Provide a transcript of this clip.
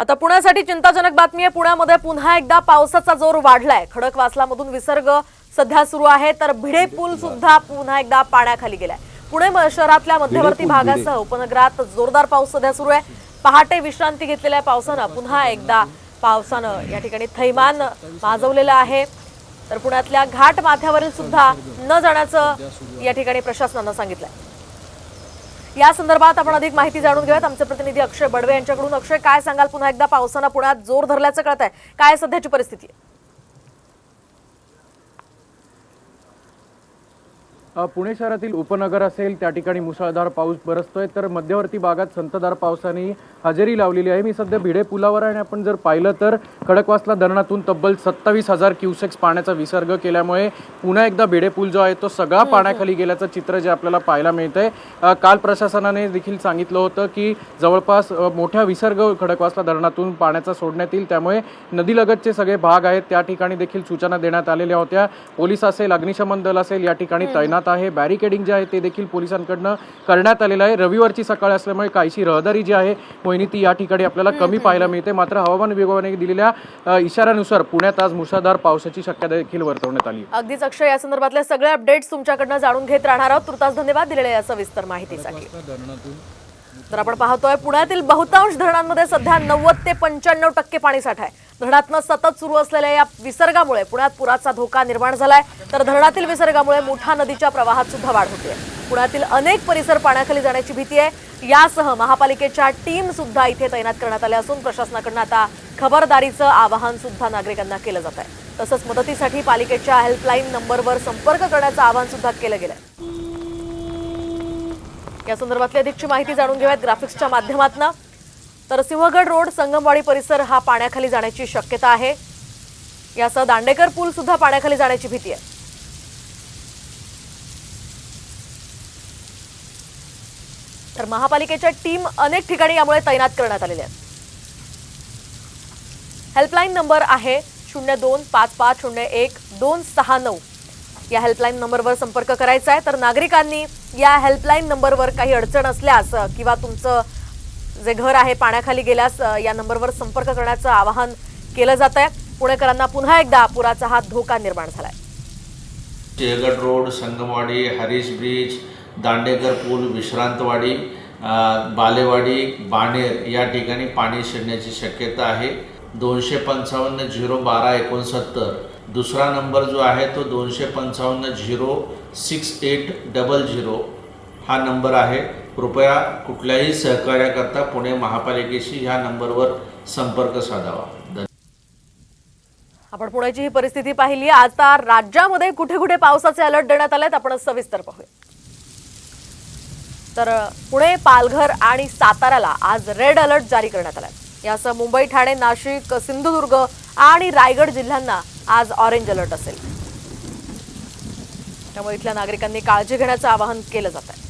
आता पुण्यासाठी चिंताजनक बातमी आहे. पुण्यामध्ये पुन्हा एकदा पावसाचा जोर वाढलाय. खडकवासलामधून विसर्ग सध्या सुरू आहे. तर भिडे पूल सुद्धा पुन्हा एकदा पाण्याखाली गेलाय. पुणे शहरातल्या मध्यवर्ती भागासह उपनगरात जोरदार पाऊस सध्या सुरू आहे. पहाटे विश्रांती घेतलेल्या पावसानं पुन्हा एकदा पावसानं या ठिकाणी थैमान माजवलेलं आहे. तर पुण्यातल्या घाट माथ्यावरील सुद्धा न जाण्याचं या ठिकाणी प्रशासनानं सांगितलंय. या संदर्भात आपण अधिक माहिती जाणून घेऊयात. आमचे प्रतिनिधी अक्षय बडवे यांच्याकडून. अक्षय काय सांगाल पुन्हा एकदा? पावसानं पुण्यात जोर धरल्याचं कळत आहे काय सध्याची परिस्थिती आहे? पुणे शहरातील उपनगर असेल त्या ठिकाणी मुसळधार पाऊस बरसतोय तर मध्यवर्ती भागात संतधार पावसाने हजेरी लावलेली आहे. मी सध्या भिडे पुलावर आहे आणि आपण जर पाहिलं तर खडकवासला धरणातून तब्बल सत्तावीस हजार क्युसेक्स पाण्याचा विसर्ग केल्यामुळे पुन्हा एकदा भिडे पूल जो आहे तो सगळा पाण्याखाली गेल्याचं चित्र जे आपल्याला पाहायला मिळतंय. काल प्रशासनाने देखील सांगितलं होतं की जवळपास अ, मोठा विसर्ग खडकवासला धरणातून पाण्याचा सोडण्यात येईल. त्यामुळे नदीलगतचे सगळे भाग आहेत. त्या ठिकाणी देखील सूचना देण्यात आलेल्या होत्या. पोलीस असेल अग्निशमन दल असेल या ठिकाणी तैनात आहे. बॅरिकेडिंग जे आहे ते देखील पोलिसांकडनं करण्यात आलेलं आहे. रविवारची सकाळ असल्यामुळे काहीशी रहदारी जी आहे मोहिनी ती या ठिकाणी आपल्याला कमी पाहायला मिळते. मात्र हवामान विभागाने दिलेल्या इशाऱ्यानुसार पुण्यात आज मुसळधार पावसाची शक्यता देखील वर्तवण्यात आली. अगदीच अक्षय या संदर्भातले सगळे अपडेट्स तुमच्याकडनं जाणून घेत राहणार आहोत. तुर्तास धन्यवाद दिलेल्या या सविस्तर माहितीसाठी. तर आपण पाहतोय पुण्यातील बहुतांश धरणांमध्ये सध्या नव्वद ते पंच्याण्णव टक्के पाणी साठा आहे. धरणातनं सतत सुरू असलेल्या या विसर्गामुळे पुण्यात पुराचा धोका निर्माण झालाय. तर धरणातील विसर्गामुळे मोठा नदीच्या प्रवाहात सुद्धा वाढ होते पुण्यातील अनेक परिसर पाण्याखाली जाण्याची भीती आहे. यासह महापालिकेच्या टीम सुद्धा इथे तैनात करण्यात आल्या असून प्रशासनाकडनं आता खबरदारीचं आवाहन सुद्धा नागरिकांना केलं जात आहे तसंच मदतीसाठी पालिकेच्या हेल्पलाईन नंबरवर संपर्क करण्याचं आवाहन सुद्धा केलं गेलंय. या संदर्भातली अधिकची माहिती जाणून घेऊयात. ग्राफिक्सच्या माध्यमातून तर सिंहगड रोड संगमवाडी परिसर हा पाण्याखाली जाण्याची शक्यता आहे. यासह दांडेकर पूल सुद्धा पाण्याखाली जाण्याची भीती आहे. तर महापालिकेच्या टीम अनेक ठिकाणी यामुळे तैनात करण्यात आलेल्या आहेत. हेल्पलाईन नंबर आहे शून्य दोन पाच पाच शून्य एक दोन सहा नऊ. या हेल्पलाईन नंबरवर संपर्क करायचा आहे. तर नागरिकांनी या हेल्पलाईन नंबरवर काही अडचण असल्यास किंवा तुमचं जे घर आहे पाण्याखाली गेल्यास या नंबरवर संपर्क करण्याचं आवाहन केलं जात आहे पुणेकरांना पुन्हा एकदा पुराचा हा धोका निर्माण झालाय. सिंहगड रोड संगमवाडी हरीश ब्रिज दांडेकर पूल विश्रांतवाडी बालेवाडी बाणेर या ठिकाणी पाणी शिरण्याची शक्यता आहे. दोनशे पंचावन्न झिरो बारा एकोणसत्तर. दुसरा नंबर जो आहे तो दोनशे पंचावन्न zero six eight double zero. हा नंबर आहे. कृपया कुठल्याही सहकार्याकरता पुणे महापालिकेशी ह्या नंबरवर संपर्क साधावा. आपण पुण्याची ही परिस्थिती पाहिली. आता राज्यामध्ये कुठे कुठे पावसाचे अलर्ट देण्यात आलेत? आपण सविस्तर पाहूया. तर पुणे पालघर आणि साताऱ्याला आज रेड अलर्ट जारी करण्यात आलाय. यासह मुंबई ठाणे नाशिक सिंधुदुर्ग आणि रायगड जिल्ह्यांना आज ऑरेंज अलर्ट असेल. त्यामुळे इथल्या नागरिकांनी काळजी घेण्याचं आवाहन केलं जात आहे